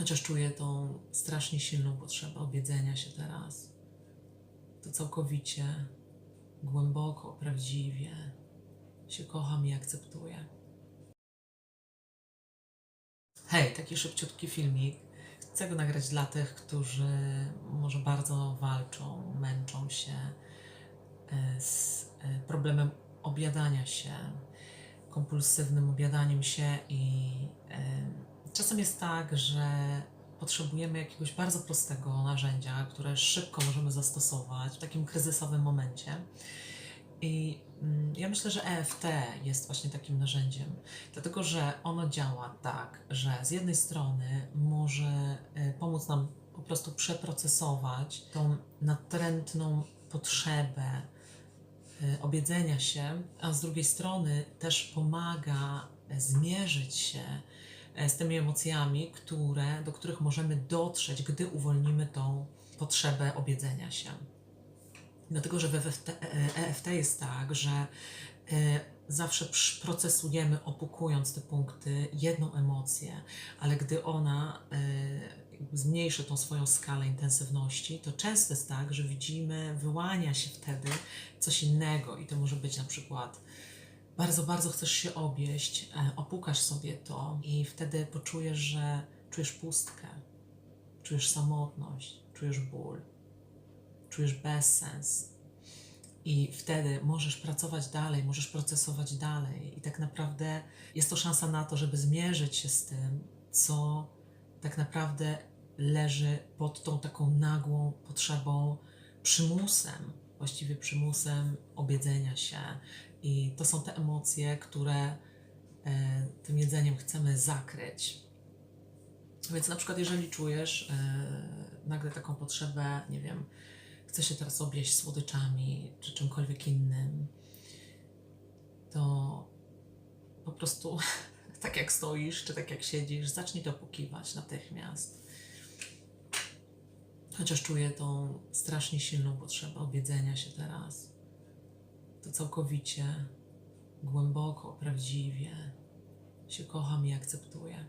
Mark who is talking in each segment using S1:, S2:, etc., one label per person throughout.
S1: Chociaż czuję tą strasznie silną potrzebę obiedzenia się teraz. To całkowicie, głęboko, prawdziwie się kocham i akceptuję. Hej, taki szybciutki filmik. Chcę go nagrać dla tych, którzy może bardzo walczą, męczą się e, z e, problemem obiadania się, kompulsywnym obiadaniem się i e, czasem jest tak, że potrzebujemy jakiegoś bardzo prostego narzędzia, które szybko możemy zastosować w takim kryzysowym momencie. I mm, ja myślę, że EFT jest właśnie takim narzędziem, dlatego że ono działa tak, że z jednej strony może y, pomóc nam po prostu przeprocesować tą natrętną potrzebę y, obiedzenia się, a z drugiej strony też pomaga y, zmierzyć się z tymi emocjami, które, do których możemy dotrzeć, gdy uwolnimy tą potrzebę obiedzenia się. Dlatego, że w EFT, EFT jest tak, że e, zawsze procesujemy, opukując te punkty, jedną emocję, ale gdy ona e, zmniejszy tą swoją skalę intensywności, to często jest tak, że widzimy, wyłania się wtedy coś innego i to może być na przykład bardzo, bardzo chcesz się obieść, e, opukasz sobie to i wtedy poczujesz, że czujesz pustkę, czujesz samotność, czujesz ból czujesz bezsens. I wtedy możesz pracować dalej, możesz procesować dalej. I tak naprawdę jest to szansa na to, żeby zmierzyć się z tym, co tak naprawdę leży pod tą taką nagłą potrzebą, przymusem, właściwie przymusem obiedzenia się. I to są te emocje, które e, tym jedzeniem chcemy zakryć. Więc na przykład, jeżeli czujesz e, nagle taką potrzebę, nie wiem, chce się teraz objeść słodyczami czy czymkolwiek innym, to po prostu tak jak stoisz, czy tak jak siedzisz, zacznij to pokiwać natychmiast. Chociaż czuję tą strasznie silną potrzebę obiedzenia się teraz. To całkowicie, głęboko, prawdziwie się kocham i akceptuję.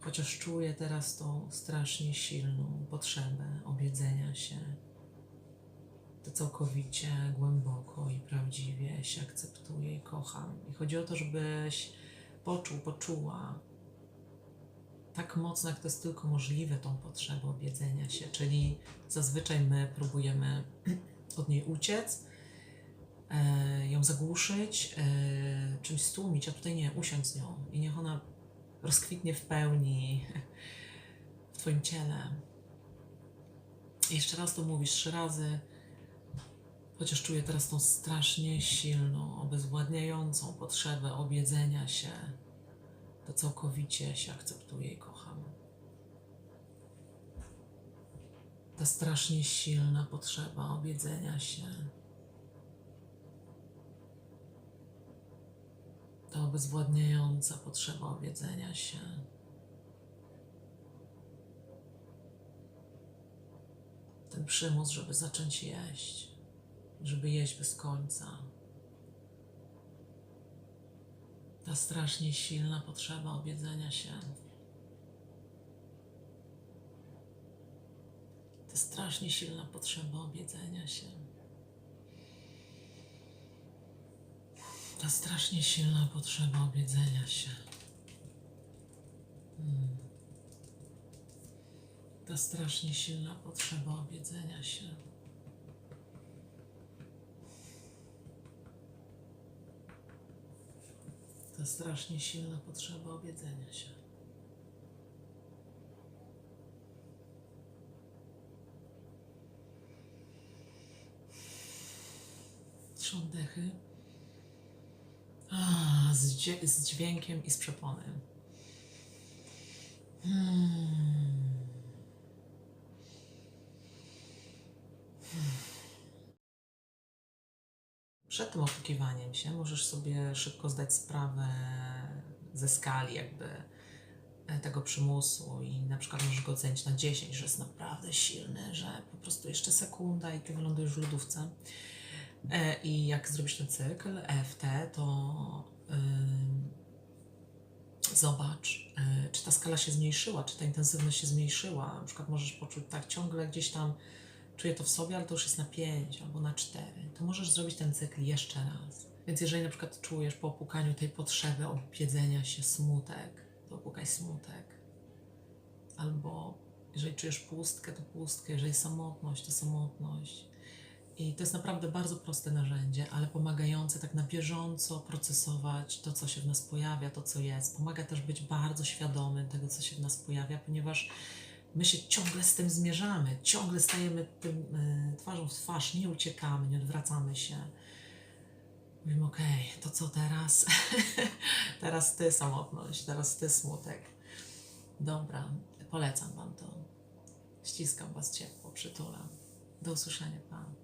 S1: Chociaż czuję teraz tą strasznie silną potrzebę obiedzenia się, to całkowicie głęboko i prawdziwie się akceptuję i kocham. I chodzi o to, żebyś poczuł, poczuła tak mocno, jak to jest tylko możliwe, tą potrzebę obiedzenia się. Czyli zazwyczaj my próbujemy od niej uciec, ją zagłuszyć, e, czymś stłumić, a tutaj nie, usiądź z nią i niech ona rozkwitnie w pełni w Twoim ciele. I jeszcze raz to mówisz trzy razy, chociaż czuję teraz tą strasznie silną, obezwładniającą potrzebę obiedzenia się, to całkowicie się akceptuję i kocham. Ta strasznie silna potrzeba obiedzenia się. Ta obezwładniająca potrzeba obiedzenia się. Ten przymus, żeby zacząć jeść, żeby jeść bez końca. Ta strasznie silna potrzeba obiedzenia się. Ta strasznie silna potrzeba obiedzenia się. Ta strasznie silna potrzeba obiedzenia się. Mm. Ta strasznie silna potrzeba obiedzenia się. Ta strasznie silna potrzeba obiedzenia się. Trzy oddechy. A, z, z dźwiękiem i z przeponem. Hmm. Przed tym oszukiwaniem się możesz sobie szybko zdać sprawę ze skali jakby e, tego przymusu i na przykład możesz go ocenić na 10, że jest naprawdę silny, że po prostu jeszcze sekunda i ty wylądujesz w lodówce. E, I jak zrobisz ten cykl EFT, to ym, zobacz, e, czy ta skala się zmniejszyła, czy ta intensywność się zmniejszyła. Na przykład możesz poczuć tak ciągle gdzieś tam, czuję to w sobie, ale to już jest na 5 albo na 4. To możesz zrobić ten cykl jeszcze raz. Więc jeżeli na przykład czujesz po opukaniu tej potrzeby objedzenia się smutek, to opukaj smutek. Albo jeżeli czujesz pustkę, to pustkę, jeżeli samotność, to samotność. I to jest naprawdę bardzo proste narzędzie, ale pomagające tak na bieżąco procesować to, co się w nas pojawia, to, co jest. Pomaga też być bardzo świadomym tego, co się w nas pojawia, ponieważ my się ciągle z tym zmierzamy, ciągle stajemy tym y, twarzą w twarz, nie uciekamy, nie odwracamy się. Mówimy, okej, to co teraz? teraz ty samotność, teraz ty smutek. Dobra, polecam Wam to. Ściskam Was ciepło, przytulam. Do usłyszenia, Pan.